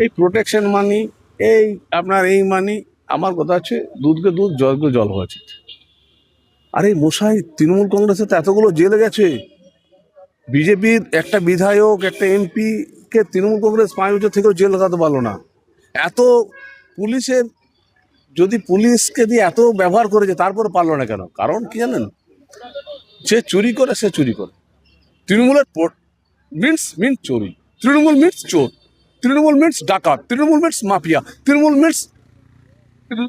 এই প্রোটেকশন মানি এই আপনার এই মানি আমার কথা হচ্ছে দুধকে দুধ, জলকে জল হওয়া উচিত। আরে মশাই, তৃণমূল কংগ্রেসে তো এতগুলো জেলে গেছে। বিজেপির একটা বিধায়ক, একটা এমপি কে তৃণমূল কংগ্রেস পাঁচ বছর থেকেও জেল লাগাতে পারল না। এত পুলিশের যদি পুলিশকে দিয়ে এত ব্যবহার করেছে, তারপরে পারল না কেন? কারণ কি জানেন? যে চুরি করে, সে চুরি করে। তৃণমূলের মিনস মিনস চুরি। তৃণমূল মিনস চোর। তৃণমূল মিনস ডাকাত Trinamool means mafia Trinamool means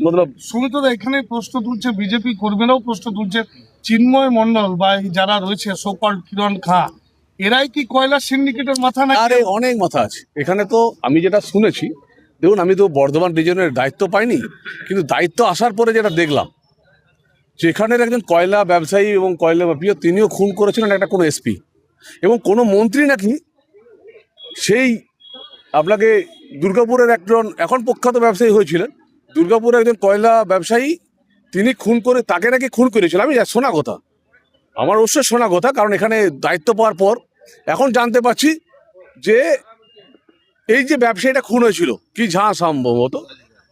মতলব সুমিতদা এখানে প্রশ্ন তুলছে বিজেপি কর্মীরাও প্রশ্ন তুলছে চিন্ময় মন্ডল বা এই যারা রয়েছে সোকল কিরণ খা এরাই কি কয়লা সিন্ডিকেটের মাথা না আরে অনেক মাথা আছে। এখানে তো আমি যেটা শুনেছি দেখুন আমি তো বর্ধমান রিজনের দায়িত্ব পাইনি কিন্তু দায়িত্ব আসার পরে যেটা দেখলাম যে এখানের একজন কয়লা ব্যবসায়ী এবং কয়লা মাফিয়া তিনিও খুন করেছিলেন একটা কোনো এসপি এবং কোনো মন্ত্রী নাকি সেই আপনাকে দুর্গাপুরের একজন এখন প্রখ্যাত ব্যবসায়ী হয়েছিলেন। দুর্গাপুরের একজন কয়লা ব্যবসায়ী তিনি খুন করে তাকে নাকি খুন করেছিল। আমি যা- শোনা কথা। আমার অবশ্যই শোনা কথা কারণ এখানে দায়িত্ব পাওয়ার পর এখন জানতে পারছি যে এই যে ব্যবসায়ীটা খুন হয়েছিল কি ঝাঁ সম্ভবত?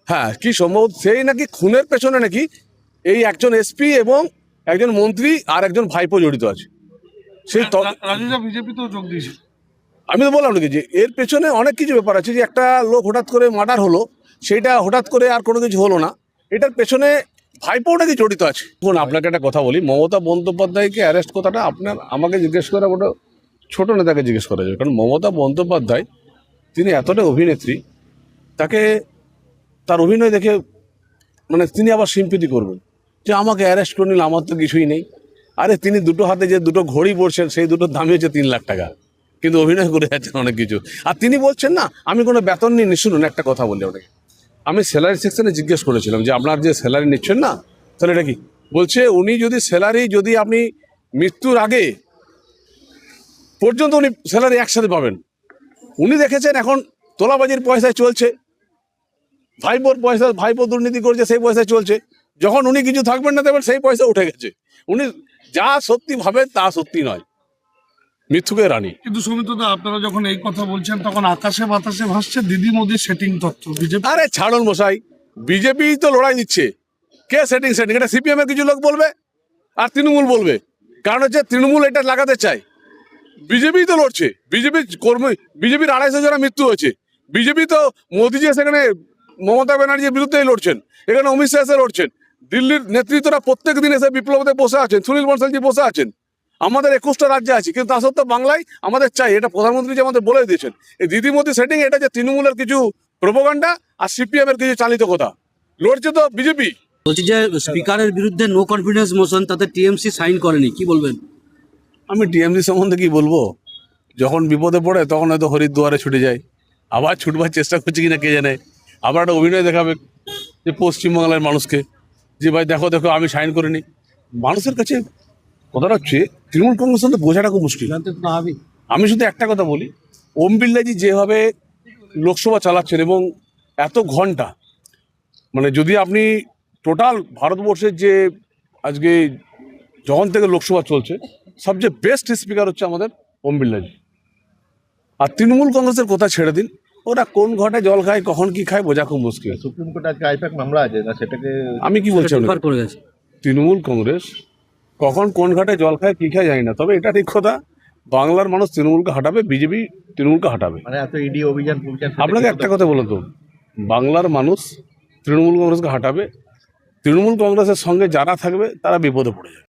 হ্যাঁ কি সম্ভবত? সেই নাকি খুনের পেছনে নাকি এই একজন এসপি এবং একজন মন্ত্রী আর একজন ভাইপো জড়িত আছে। সেই ত- রা- রাজুদা বিজেপিতেও যোগ দিয়েছে আমি তো বললাম নাকি যে এর পেছনে অনেক কিছু ব্যাপার আছে যে একটা লোক হঠাৎ করে মার্ডার হলো সেইটা হঠাৎ করে আর কোনো কিছু হলো না। এটার পেছনে ভাইপো নাকি জড়িত আছে? এখন আপনাকে একটা কথা বলি, মমতা বন্দ্যোপাধ্যায়কে অ্যারেস্ট কথাটা আপনার, আমাকে জিজ্ঞেস করা ওটা ছোট নেতাকে জিজ্ঞেস করা যায়। কারণ মমতা বন্দ্যোপাধ্যায়, তিনি এতটা অভিনেত্রী, তাকে, তার অভিনয় দেখে মানে তিনি আবার সিম্পিতি করবেন। যে আমাকে অ্যারেস্ট করে নিল, আমার তো কিছুই নেই। আরে তিনি দুটো হাতে যে দুটো ঘড়ি পড়ছেন সেই দুটোর দামই হচ্ছে তিন লাখ টাকা। কিন্তু অভিনয় করে যাচ্ছেন অনেক কিছু। আর তিনি বলছেন না, আমি কোনো বেতন নিই শুনুন, একটা কথা বলি আপনাকে। আমি স্যালারি সেকশনে জিজ্ঞেস করেছিলাম যে, আপনার যে স্যালারি নিচ্ছেন না, তাহলে এটা কি? বলছে, উনি যদি স্যালারি যদি আপনি মৃত্যুর আগে পর্যন্ত উনি স্যালারি একসাথে পাবেন। উনি দেখেছেন এখন তোলাবাজির পয়সায় চলছে। ভাইপোর পয়সা, ভাইপো দুর্নীতি করছে, সেই পয়সায় চলছে। যখন উনি কিছু থাকবেন না দেবেন সেই পয়সা উঠে গেছে। উনি যা সত্যি ভাবেন, তা সত্যি নয়। মৃত্যুকে রানী। কিন্তু সুমিতদা আপনারা যখন এই কথা বলছেন তখন আকাশে বাতাসে ভাসছে দিদি মোদির সেটিং তত্ত্ব। বিজেপি আরে ছাড়ুন মশাই বিজেপি তো লড়াই দিচ্ছে কে সেটিং সেটিং? এটা সিপিএম এর কিছু লোক বলবে? আর তৃণমূল বলবে। কারণ হচ্ছে তৃণমূল এটা লাগাতে চায়। বিজেপি তো লড়ছে। বিজেপি কর্মী বিজেপির আড়াইশো জনের মৃত্যু হয়েছে। বিজেপি তো মোদিজি সেখানে মমতা ব্যানার্জির বিরুদ্ধেই লড়ছেন। এখানে অমিত শাহ এসে লড়ছেন। দিল্লির নেতৃত্বরা প্রত্যেক দিন এসে বিপ্লবতে বসে আছেন। সুনীল বনসালজি বসে আছেন। আমাদের একুশটা রাজ্যে আছে কিন্তু তা সত্ত্বেও বাংলায় আমাদের চাই এটা প্রধানমন্ত্রী যে আমাদের বলে দিয়েছেন। এই দিদি মোদি সেটিং এটা যে তৃণমূলের কিছু প্রোপাগান্ডা আর সিপিএম এর কিছু চালিত কথা। লড়ছে তো বিজেপি বলছি যে স্পিকারের বিরুদ্ধে নো কনফিডেন্স মোশন তাতে টিএমসি সাইন করেনি কি বলবেন? আমি টিএমসি সম্বন্ধে কি বলব? যখন বিপদে পড়ে তখন হয়তো হরিদ্বারে ছুটে যায় আবার ছুটবার চেষ্টা করছে কিনা কে জানে? আবার একটা অভিনয় দেখাবে যে পশ্চিমবাংলার মানুষকে। যে ভাই দেখো দেখো আমি সাইন করিনি। মানুষের কাছে কথাটা হচ্ছে তৃণমূল কংগ্রেস তো বোঝাটা খুব মুশকিল। আমি শুধু একটা কথা বলি ওম বিড়লাজি যেভাবে লোকসভা চালাচ্ছেন এবং এত ঘণ্টা মানে যদি আপনি টোটাল ভারতবর্ষের যে আজকে যখন থেকে লোকসভা চলছে সবচেয়ে বেস্ট স্পিকার হচ্ছে আমাদের ওম বিড়লাজি আর তৃণমূল কংগ্রেসের কথা ছেড়ে দিন ওরা কোন ঘটে জল খায় কখন কি খায় বোঝা খুব মুশকিল। সুপ্রিম কোর্টে আজকে আইপ্যাক মামলা আছে না সেটাকে আমি কি বলছি তৃণমূল কংগ্রেস কখন কোন ঘাটে জল খায় কি খায় জানি না। তবে এটা ঠিক কথা বাংলার মানুষ তৃণমূলকে হাঁটাবে বিজেপি তৃণমূলকে হাঁটাবে। মানে এত ইডি অভিযান অভিযান আপনাকে একটা কথা বলো তো বাংলার মানুষ তৃণমূল কংগ্রেসকে হাঁটাবে তৃণমূল কংগ্রেসের সঙ্গে যারা থাকবে তারা বিপদে পড়ে যাবে।